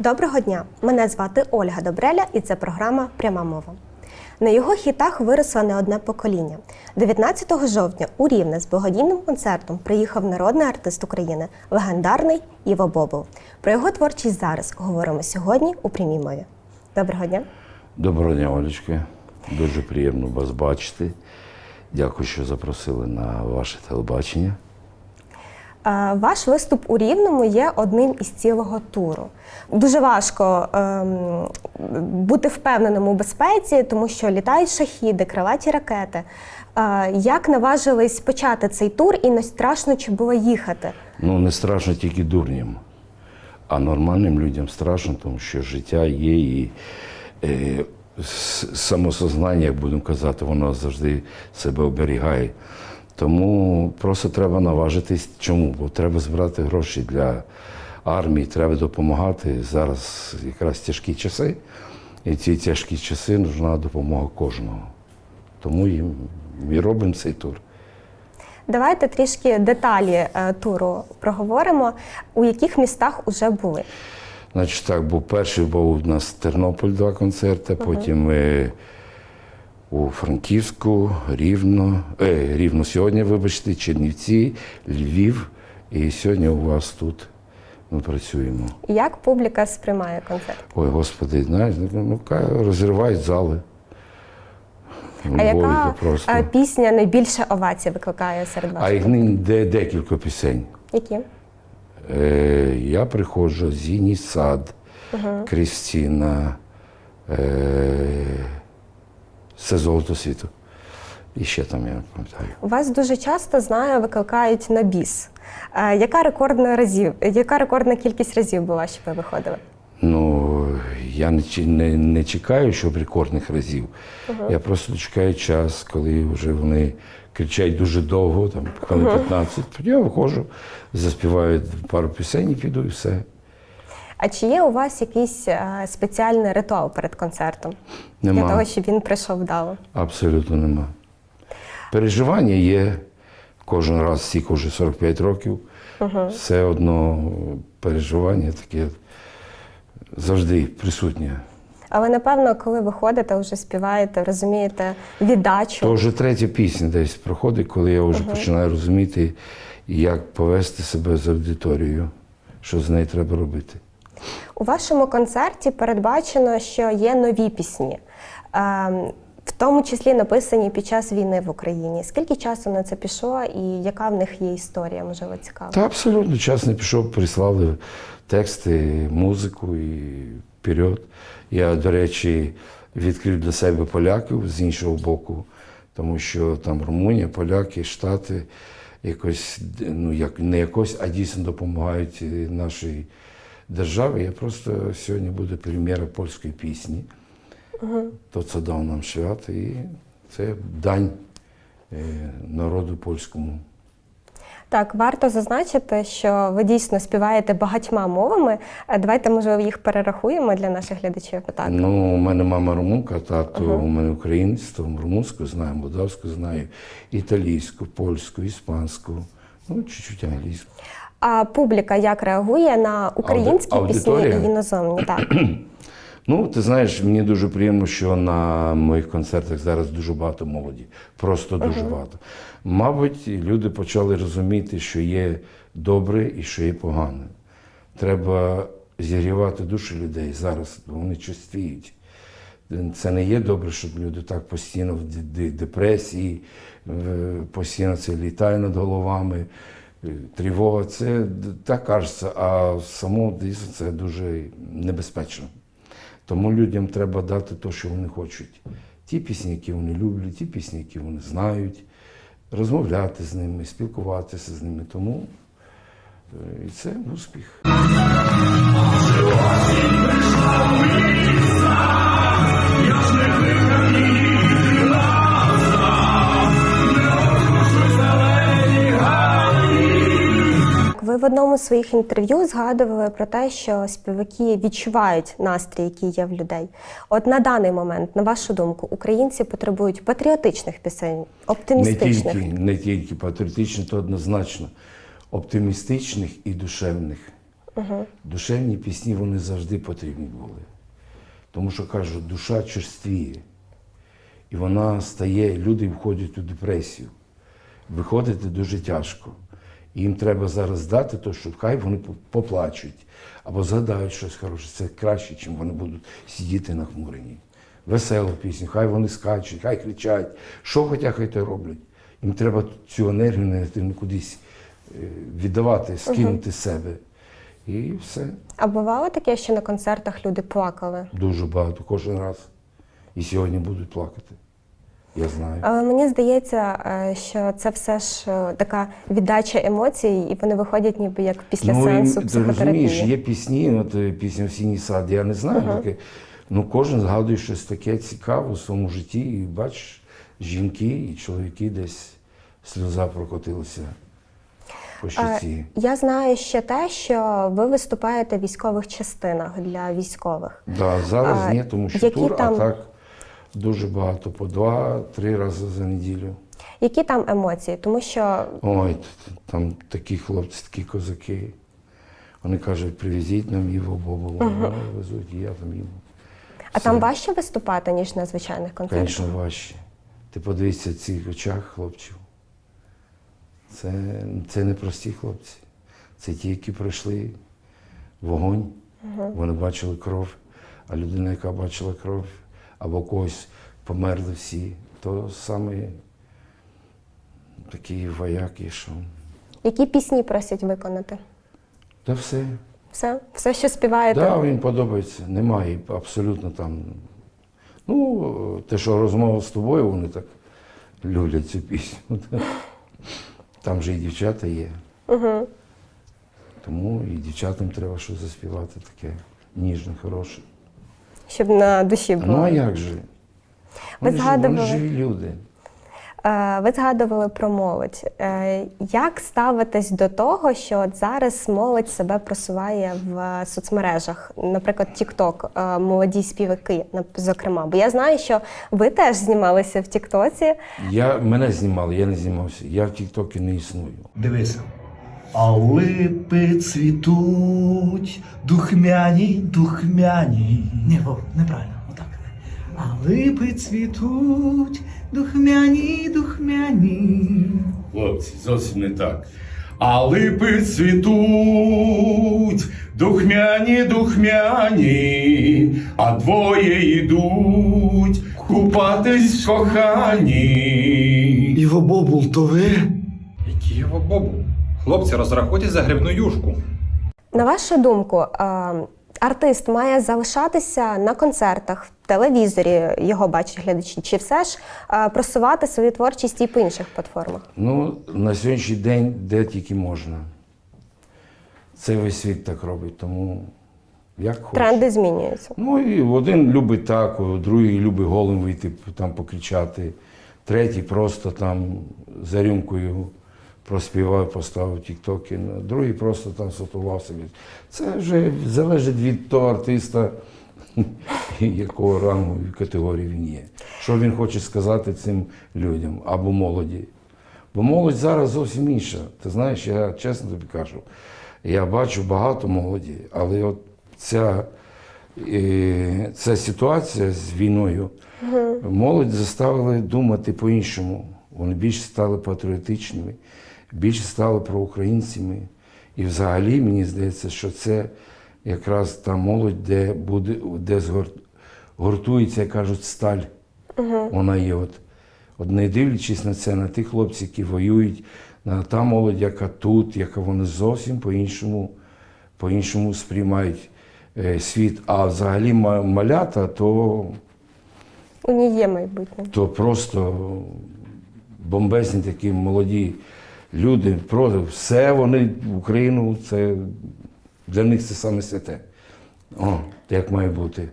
Доброго дня! Мене звати Ольга Добреля, і це програма Пряма мова. На його хітах виросло не одне покоління. 19 жовтня у Рівне з благодійним концертом приїхав народний артист України, легендарний Іво Бобов. Про його творчість зараз говоримо сьогодні у прямій мові. Доброго дня! Доброго дня, Олечка. Дуже приємно вас бачити. Дякую, що запросили на ваше телебачення. Е, Ваш виступ у Рівному є одним із цілого туру. Дуже важко ем, бути впевненим у безпеці, тому що літають шахіди, крилаті ракети. Е, як наважились почати цей тур і не страшно чи було їхати? Ну, не страшно тільки дурням, а нормальним людям страшно, тому що життя є і е, самосознання, як будемо казати, воно завжди себе оберігає. Тому просто треба наважитись. Чому? Бо треба збирати гроші для армії, треба допомагати. Зараз якраз тяжкі часи, і ці тяжкі часи нужна допомога кожного. Тому і, і робимо цей тур. Давайте трішки деталі е, туру проговоримо, у яких містах уже були. Значить, так, був перший був у нас Тернопіль два концерти, потім ми у Франківську, Рівно, е, Рівно сьогодні, вибачте, Чернівці, Львів. І сьогодні у вас тут ми працюємо. Як публіка сприймає концерт? Ой, Господи, знаєш, ну, розривають зали. А Львові яка то просто. е, пісня найбільше овацій викликає серед А ваших? їх де декілька пісень. Які? Е, я приходжу, Зіній сад, Крістіна, е, все золото світу. І ще там я пам'ятаю. У вас дуже часто знаю, викликають на біс. Е, яка рекордна разів? Яка рекордна кількість разів була, що ви виходили? Ну, я не, не, не чекаю, щоб рекордних разів. Я просто чекаю час, коли вже вони кричать дуже довго, там хвилин 15. Тоді я виходжу, заспіваю пару пісень і піду і все. А чи є у вас якийсь е, спеціальний ритуал перед концертом? Нема. Для того, щоб він прийшов вдало? Абсолютно нема. Переживання є кожен раз, стільки вже 45 років. Все одно переживання таке завжди присутнє. Але напевно, коли ви ходите, вже співаєте, розумієте віддачу. То вже третя пісня десь проходить, коли я вже починаю розуміти, як повести себе з аудиторією, що з нею треба робити. У вашому концерті передбачено, що є нові пісні, ем, в тому числі написані під час війни в Україні. Скільки часу на це пішло, і яка в них є історія, можливо, цікава? Та абсолютно час не пішов, прислали тексти, музику і вперед. Я, до речі, відкрив для себе поляків з іншого боку, тому що там Румунія, поляки, Штати якось, ну як не якось, а дійсно допомагають е, нашій державі. Я просто сьогодні буде прем'єра польської пісні. То це дав нам свят, і це дань е, народу польському. Так, варто зазначити, що ви дійсно співаєте багатьма мовами. Е, Давайте, можливо, їх перерахуємо для наших глядачів. Так. Ну, у мене мама румунка, тато у мене українець, то румунську знаю, молдавську знаю, італійську, польську, іспанську, ну, чуть-чуть англійську. А публіка як реагує на українські Ауди- пісні і іноземні? Так. Ну, ти знаєш, мені дуже приємно, що на моїх концертах зараз дуже багато молоді. Просто дуже багато. Мабуть, люди почали розуміти, що є добре і що є погане. Треба зігрівати душі людей зараз, бо вони чувствіють. Це не є добре, щоб люди так постійно в депресії, постійно це літає над головами, тривога. Це так кажеться, а само дійсно це дуже небезпечно. Тому людям треба дати те, що вони хочуть. Ті пісні, які вони люблять, ті пісні, які вони знають, розмовляти з ними, спілкуватися з ними. Тому е, і це успіх. В одному з своїх інтерв'ю згадували про те, що співаки відчувають настрій, який є в людей. От на даний момент, на вашу думку, українці потребують патріотичних пісень, Не оптимістичних. тільки, не тільки патріотичних, то однозначно оптимістичних і душевних. Душевні пісні вони завжди потрібні були. Тому що кажуть, душа черствіє. І вона стає, люди входять у депресію. Виходити дуже тяжко. Їм треба зараз дати то, що хай вони поплачуть або згадають щось хороше. Це краще, чим вони будуть сидіти нахмурені. Веселу пісню, хай вони скачуть, хай кричать, що хочуть, хай то роблять. Їм треба цю енергію не кудись е, віддавати, скинути з себе. І все. А бувало таке, що на концертах люди плакали? Дуже багато кожен раз. І сьогодні будуть плакати. Я знаю. Але мені здається, е, що це все ж е, така віддача емоцій, і вони виходять ніби як після ну, сеансу і, ти розумієш, є пісні, от е, пісня «Осінній сад, я не знаю таке. Ну, кожен згадує щось таке цікаве в своєму житті, і бачиш, жінки і чоловіки десь сльоза прокотилася по щоці. Я знаю ще те, що ви виступаєте в військових частинах для військових. Да, зараз а ні, тому що які тур, там- а так дуже багато, по два-три рази за неділю. Які там емоції? Тому що Ой, там такі хлопці, такі козаки. Вони кажуть, привезіть нам Іво Бобу. Вони везуть, і я там їм. а там важче виступати, ніж на звичайних концертах. Звісно, важче. Ти подивися в цих очах хлопців. Це, це не прості хлопці. Це ті, які пройшли вогонь, вони бачили кров, а людина, яка бачила кров, або когось померли всі, то саме такі вояки, що. Які пісні просять виконати? Та все. Все, все, що співаєте. Так, да, він подобається. Немає абсолютно там. Ну, те, що розмова з тобою, вони так люблять цю пісню. Там же і дівчата є. Угу. Тому і дівчатам треба щось заспівати таке ніжне, хороше. Щоб на душі було. Ну а як же? Вони, ж, вони згадували- живі люди. Е, Ви згадували про молодь. Е, Як ставитесь до того, що от зараз молодь себе просуває в соцмережах, наприклад, TikTok, е, молоді співаки, нап- зокрема? Бо я знаю, що ви теж знімалися в Тіктоці. Я, мене знімали, я не знімався. Я в Тіктокі не існую. Дивися. А липи цвітуть, духмяні, духмяні. Ні, Вов, неправильно, отак. А липи цвітуть, духмяні, духмяні. Хлопці, зовсім не так. А липи цвітуть, духмяні, духмяні, а двоє йдуть купатись в коханні. Іво Бобул, то ви? Які його бобу? Хлопці, розрахуйтесь за грибну юшку. На вашу думку, артист має залишатися на концертах, в телевізорі його бачать глядачі, чи все ж просувати свою творчість і по інших платформах? Ну, на сьогоднішній день де тільки можна. Це весь світ так робить, тому як хочеш. Тренди змінюються. Ну і один любить так, другий любить голим вийти там покричати, третій просто там за рюмкою проспівав, поставив тіктоки, другий просто там сотував собі. Це вже залежить від того артиста, якого рангу і категорії він є. Що він хоче сказати цим людям або молоді. Бо молодь зараз зовсім інша. Ти знаєш, я чесно тобі кажу, я бачу багато молоді, але от ця, е, ця ситуація з війною молодь заставили думати по-іншому. Вони більше стали патріотичними, більше стали проукраїнцями. І взагалі мені здається, що це якраз та молодь, де буде, де згор- гуртується, як кажуть, сталь. Вона є от. От не дивлячись на це, на тих хлопців, які воюють, на та молодь, яка тут, яка вони зовсім по-іншому, по-іншому сприймають е, світ. А взагалі малята, то, У ній є майбутнє. то просто бомбезні такі молоді люди. Просто все вони Україну, це для них це саме святе. О, як має бути.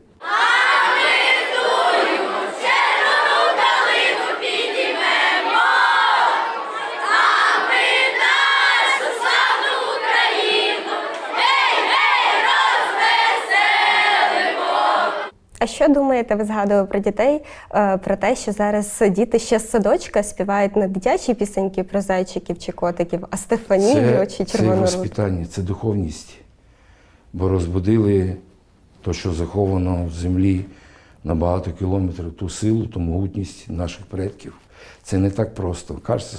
А що думаєте, ви згадували про дітей, е, про те, що зараз діти ще з садочка співають не дитячі пісеньки про зайчиків чи котиків, а Стефанію Це, чи це червону руту? воспитання, це духовність. бо розбудили те, що заховано в землі на багато кілометрів, ту силу, ту могутність наших предків. Це не так просто. Кажеться,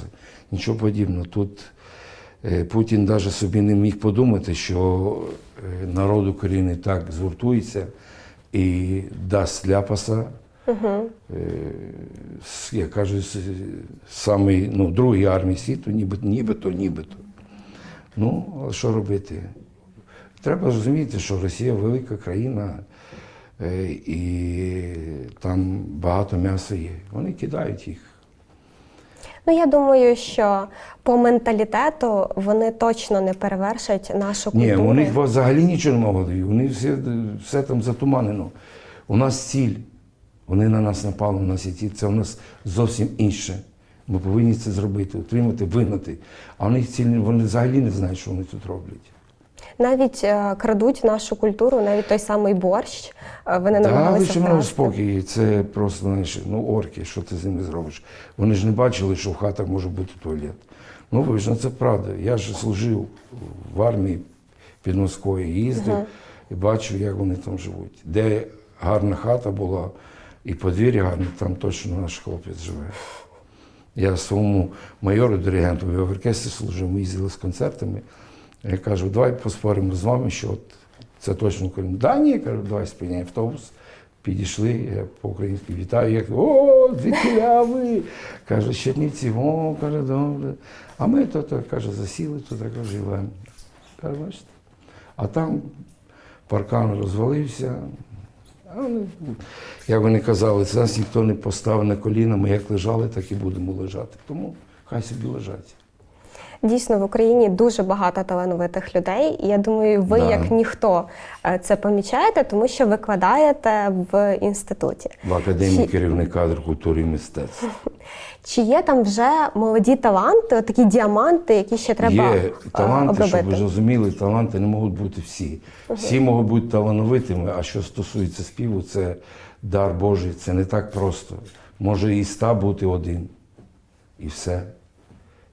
нічого подібного. Тут е, Путін навіть собі не міг подумати, що е, народ України так згуртується і дасть ляпаса. Е, с- Я кажу, самий, ну, другій армії світу, нібито, нібито, нібито. Ну, але що робити? Треба розуміти, що Росія велика країна, е, і там багато м'яса є. Вони кидають їх. Ну я думаю, що по менталітету вони точно не перевершать нашу культуру. Ні, у них взагалі нічого не голові. Вони все, все там затуманено. У нас ціль. Вони на нас напали, у нас є ті. Це у нас зовсім інше. Ми повинні це зробити, утримати, вигнати. А у них ціль, вони взагалі не знають, що вони тут роблять. Навіть е, крадуть нашу культуру, навіть той самий борщ. е, Вони Та намагалися мене вкрасти. спокій. Це просто знаєш, ну орки, що ти з ними зробиш. Вони ж не бачили, що в хатах може бути туалет. Ну, ви ж, ну це правда. Я ж служив в армії під Москвою, їздив і бачив, як вони там живуть. Де гарна хата була і подвір'я гарне, там точно наш хлопець живе. Я своєму майору диригенту в оркестрі служив, ми їздили з концертами. Я кажу, давай поспоримо з вами, що от це точно да ні, я кажу, давай спиняй автобус. Підійшли, я по-українськи вітаю, як о, звідкиля ви? Каже, з Чернівців, о, каже, добре. А ми то, то каже, засіли тут, так живемо. Каже, бачите. А там паркан розвалився. А вони, як вони казали, це нас ніхто не поставив на коліна, ми як лежали, так і будемо лежати. Тому хай собі лежать. Дійсно, в Україні дуже багато талановитих людей. І я думаю, ви, Да. як ніхто, е, це помічаєте, тому що викладаєте в інституті. В академії Чи- керівник кадр культури і мистецтв. Чи є там вже молоді таланти, такі діаманти, які ще треба Є е, таланти, щоб ви розуміли, таланти не можуть бути всі. Всі можуть бути талановитими, а що стосується співу, це дар Божий, це не так просто. Може і ста бути один, і все.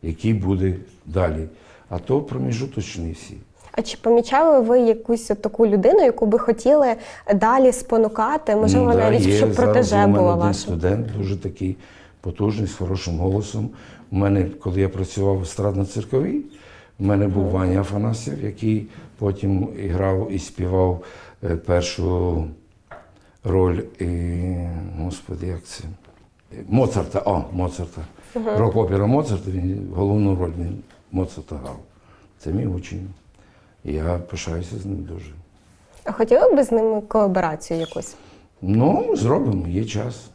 Який буде далі. А то проміжуточні всі. А чи помічали ви якусь от таку людину, яку би хотіли далі спонукати? Можливо, Ну, да, навіть є. щоб протеже була ваша? студент, дуже такий потужний, з хорошим голосом. У мене, коли я працював в естрадно-цирковій, у мене був Ваня Афанасьєв, який потім і грав і співав е, першу роль, і, господи, як це? Моцарта, о, Моцарта. Рок-опера Моцарта, він головну роль він Моцарта грав. Це мій учень. Я пишаюся з ним дуже. А хотіли б з ними колаборацію якусь? Ну, зробимо, є час.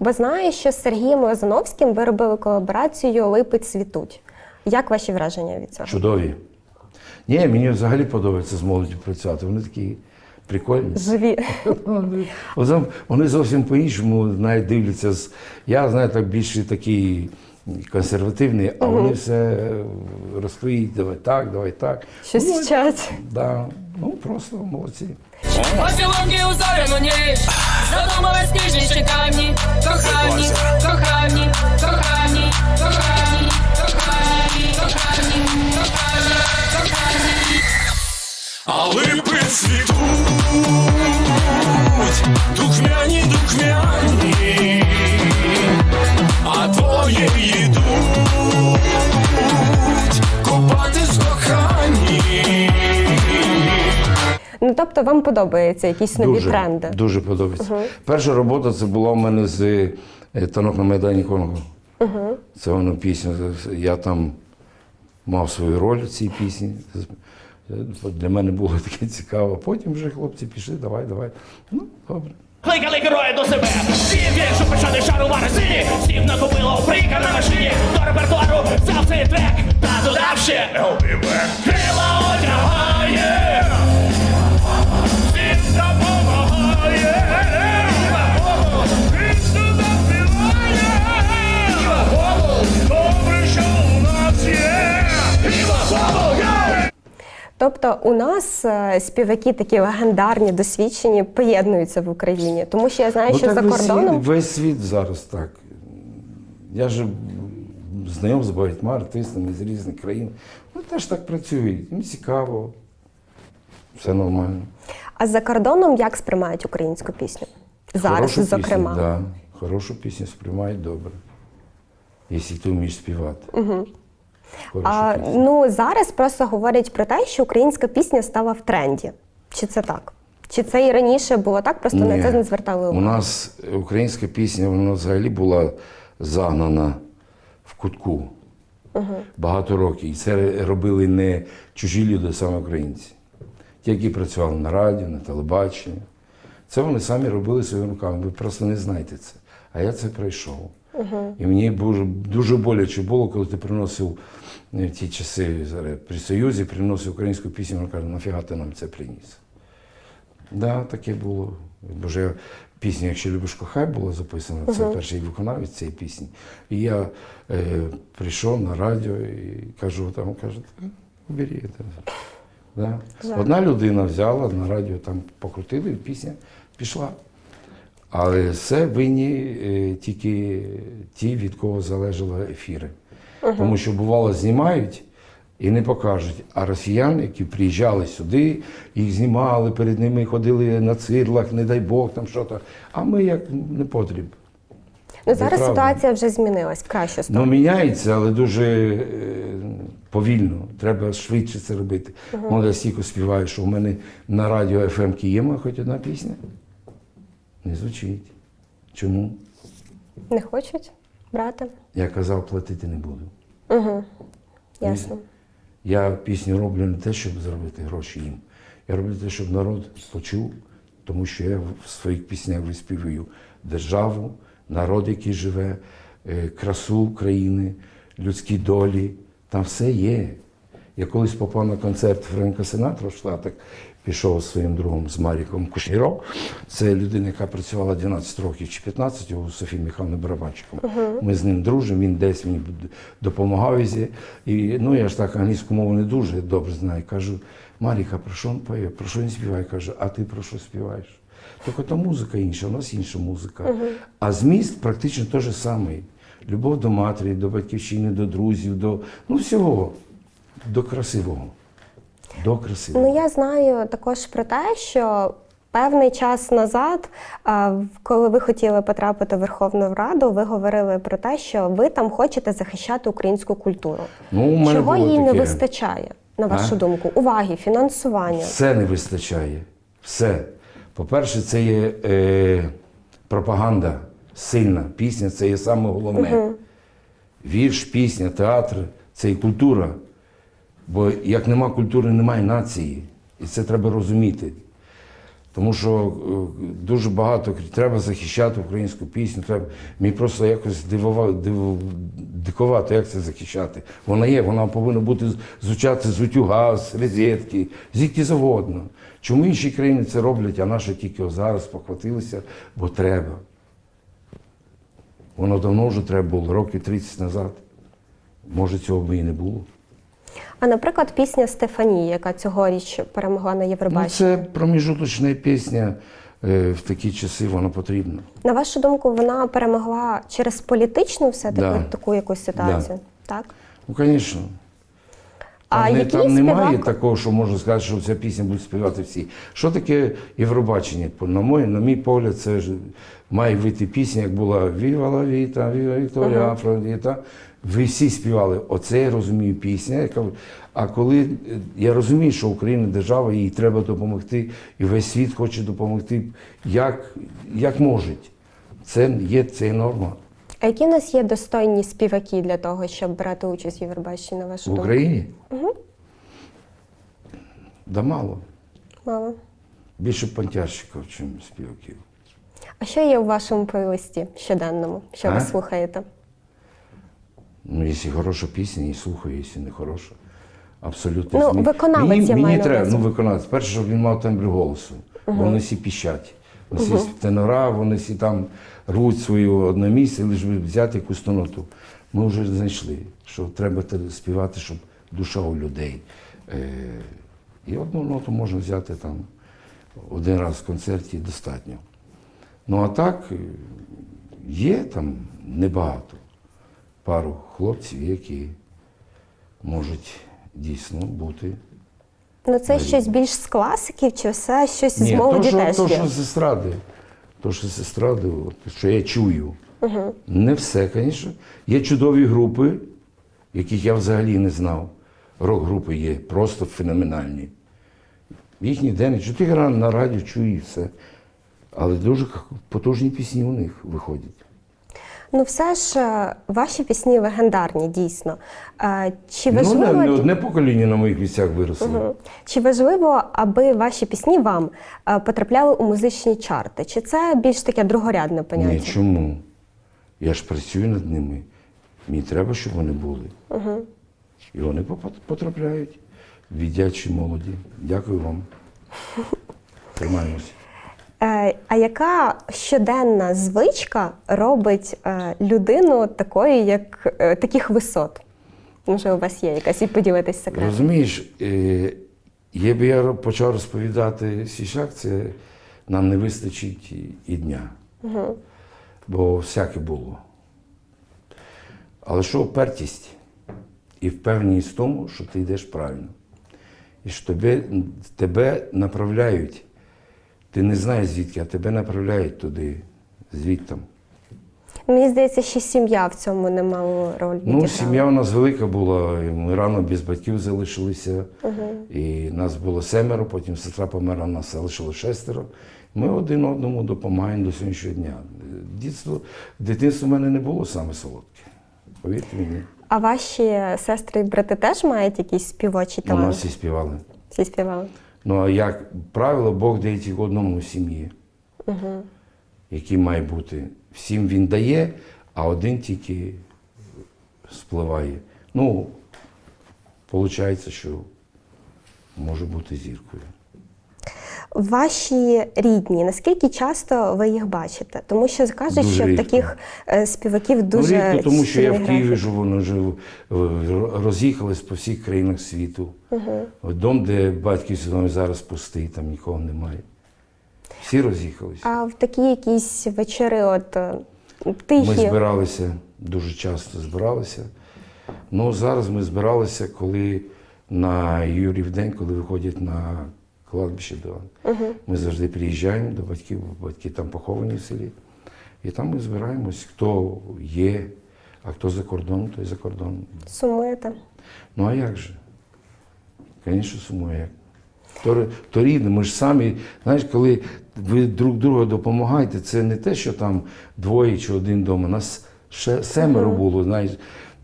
Бо знаю, що з Сергієм Лозановським ви робили колаборацію Липи цвітуть. Як ваші враження від цього? Чудові. Ні, мені взагалі подобається з молоддю працювати. Вони такі прикольні. Живі. Вони зовсім по-іншому навіть дивляться. з- Я знаю, так більше такий консервативний, а вони все розкриють, давай так, давай так. Щось Ну, вчать. Да. Ну, просто молодці. Поцілунки у зоряну ніч Задумались тижні чеканні Кохані, кохані, кохані, кохані, кохані, кохані, кохані, кохані А липи цвітуть, Ну тобто вам подобаються якісь нові дуже, тренди? Дуже подобається. Перша робота це була у мене з е, танок на Майдані Конго. Це воно пісня. Я там мав свою роль в цій пісні. Для мене було таке цікаво. Потім вже хлопці пішли, давай, давай. Ну, добре. Кликали героя до себе. Всі вірш, що почали шарувати сині. Всім накопило прика на машині. До репертуару взяв цей трек. Та додавши Тобто у нас е, співаки такі легендарні, досвідчені, поєднуються в Україні. Тому що я знаю, що Ну, так за весь кордоном Світ, весь світ зараз так. Я ж знайом з багатьма артистами з різних країн. Вони теж так працюють. Їм цікаво. все нормально. А за кордоном як сприймають українську пісню? Зараз, Хорошу зокрема. Пісню, да. Хорошу пісню сприймають добре. Якщо ти вмієш співати. Угу. А, ну зараз просто говорять про те, що українська пісня стала в тренді. Чи це так? Чи це і раніше було так, просто на це не звертали увагу? У нас українська пісня вона взагалі була загнана в кутку багато років. І це робили не чужі люди, а саме українці. Ті, які працювали на радіо, на телебаченні. Це вони самі робили своїми руками. Ви просто не знаєте це. А я це пройшов. І мені дуже, дуже боляче було, коли ти приносив е, в ті часи зараз, при Союзі, приносив українську пісню, він каже, нафіга ти нам це приніс. Так, да, таке було. Бо ж я пісня, якщо любиш кохай, була записана, це перший виконавець цієї пісні. І я е, прийшов на радіо і кажу, там каже, уберіть. Да. Одна людина взяла на радіо, там покрутили, і пісня пішла. Але це винні е, тільки ті, від кого залежали ефіри. Тому що бувало знімають і не покажуть. А росіян, які приїжджали сюди, їх знімали, перед ними ходили на цирлах, не дай Бог, там що то. А ми як не потріб. Ну зараз Неправда. ситуація вже змінилась в кращу Ну, міняється, але дуже е, повільно. Треба швидше це робити. Uh я стільки співаю, що в мене на радіо ФМ Києма хоч одна пісня. Не звучить. Чому? Не хочуть брати? Я казав, платити не буду. Ясно. Я пісню роблю не те, щоб заробити гроші їм. Я роблю те, щоб народ почув, тому що я в своїх піснях виспівую державу, народ, який живе, е, красу країни, людські долі. Там все є. Я колись попав на концерт Френка Синатра в Штатах, пішов своїм другом з Маріком Кушніром. Це людина, яка працювала 12 років чи 15 у Софії Михайловни Барабанчиком. Ми з ним дружимо, він десь мені допомагав. І ну я ж так англійську мову не дуже добре знаю. Кажу, Маріка, про що він поє? Про що він співає? Каже, а ти про що співаєш? Тільки то музика інша, у нас інша музика. А зміст практично той же самий. Любов до матері, до батьківщини, до друзів, до ну всього, до красивого. До красивого. Ну я знаю також про те, що певний час назад, коли ви хотіли потрапити в Верховну Раду, ви говорили про те, що ви там хочете захищати українську культуру. Ну, у мене Чого їй не вистачає, на вашу А? думку? Уваги, фінансування. Все не вистачає. Все. По-перше, це є е, пропаганда сильна. Пісня це є саме головне. Вірш, пісня, театр це і культура. Бо як нема культури, немає нації. І це треба розуміти. Тому що е, дуже багато треба захищати українську пісню. Треба мені просто якось дивува, диву, дикувати, як це захищати. Вона є, вона повинна бути звучати з утюга, з розетки, звідки завгодно. Чому інші країни це роблять, а наші тільки зараз похватилися, бо треба. Воно давно вже треба було, років 30 назад. Може, цього би і не було. А наприклад, пісня Стефанії, яка цьогоріч перемогла на Ну, Євробаченні. це проміжуточна пісня. е, В такі часи вона потрібна. На вашу думку, вона перемогла через політичну все-таки Да. таку якусь ситуацію? Так? Ну, звісно. А Там, не, там немає співак- такого, що можна сказати, що ця пісня будуть співати всі. Що таке Євробачення? На мій, на мій погляд, це ж має вийти пісня, як була Віва ла Віта, Віва Вікторія, Афродіта. Ви всі співали. Оце я розумію пісня. Яка... А коли е, я розумію, що Україна держава, їй треба допомогти, і весь світ хоче допомогти, як, як можуть. Це є, це норма. А які в нас є достойні співаки для того, щоб брати участь в Євробаченні, на вашу В думку? Україні? Да мало. Мало. Більше понтярщиків, ніж співаків. А що є у вашому плейлисті щоденному? Що ви А? слухаєте? Ну, якщо хороша пісня, її слухаю, якщо не хороша. Абсолютно. Ну, змі- виконавець, мені, я мені маю на треба, увазі. ну, виконавець. Перше, щоб він мав тембр голосу. Вони всі піщать. Вони всі тенора, вони всі там рвуть свою одне місце, лише би взяти якусь тоноту. Ми вже знайшли, що треба те співати, щоб душа у людей. Е, і одну ноту можна взяти там один раз в концерті достатньо. Ну а так, е, є там небагато. Пару хлопців, які можуть дійсно бути Ну це щось більш з класиків, чи все щось з молоді то, що, теж то, що з естради, то, що з естради, от, що я чую. Не все, звісно. Є чудові групи, яких я взагалі не знав. Рок-групи є просто феноменальні. Їх ніде не чути на радіо чую і все. Але дуже потужні пісні у них виходять. Ну все ж е, ваші пісні легендарні, дійсно. Е, Чи Ну, не, не одне покоління на моїх місцях виросло. Мгм. чи важливо, аби ваші пісні вам е, потрапляли у музичні чарти? Чи це більш таке другорядне поняття? Ні, чому? Я ж працюю над ними. Мені треба, щоб вони були. І вони потрапляють віддячі молоді. Дякую вам. Тримаємося. Е, А яка щоденна звичка робить е, людину такою, як е, таких висот? Може, у вас є якась і поділитись секретом? Розумієш, якби я почав розповідати сішак, це нам не вистачить і- дня. Бо всяке було. Але що впертість і впевненість в тому, що ти йдеш правильно. І що тебе, тебе направляють. Ти не знаєш звідки, а тебе направляють туди, звідтам. Мені здається, що сім'я в цьому не мала роль. Ну, сім'я у нас велика була. Ми рано без батьків залишилися. І нас було семеро, потім сестра померла, нас залишило шестеро. Ми один одному допомагаємо до сьогоднішнього дня. Дітство, дитинство в мене не було саме солодке. Повірте мені. А ваші сестри і брати теж мають якісь співочі У нас всі співали. Всі співали. Ну а як правило, Бог дає тільки одному сім'ї, сім'ї, який має бути. Всім він дає, а один тільки спливає. Ну, виходить, що може бути зіркою. Ваші рідні, наскільки часто ви їх бачите? Тому що кажуть, Дуже що рідко. таких е, співаків дуже ну, рідко, тому що я в Києві живу, ну, живу, е, роз'їхались по всіх країнах світу. Дом, де батьків свідомий зараз пустий, там нікого немає. Всі роз'їхались. А в такі якісь вечори, от е, Ми збиралися, дуже часто збиралися. Ну, зараз ми збиралися, коли на Юрів день, коли виходять на кладбище до Ми завжди приїжджаємо до батьків, бо батьки там поховані в селі. І там ми збираємось, хто є, а хто за кордоном, той за кордоном. сумуєте. Ну а як же? Звісно, сумує. То, то рідне, ми ж самі, знаєш, коли ви друг другу допомагаєте, це не те, що там двоє чи один вдома. Нас ще семеро було. Знаєш.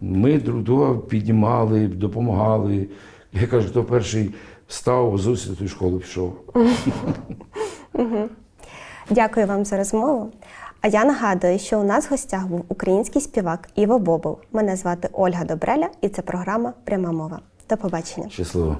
Ми друг друга піднімали, допомагали. Я кажу, хто перший встав, озувся, той в школу пішов. Дякую вам за розмову. А я нагадую, що у нас в гостях був український співак Іво Бобов. Мене звати Ольга Добреля, і це програма Пряма мова. До побачення. Щасливо.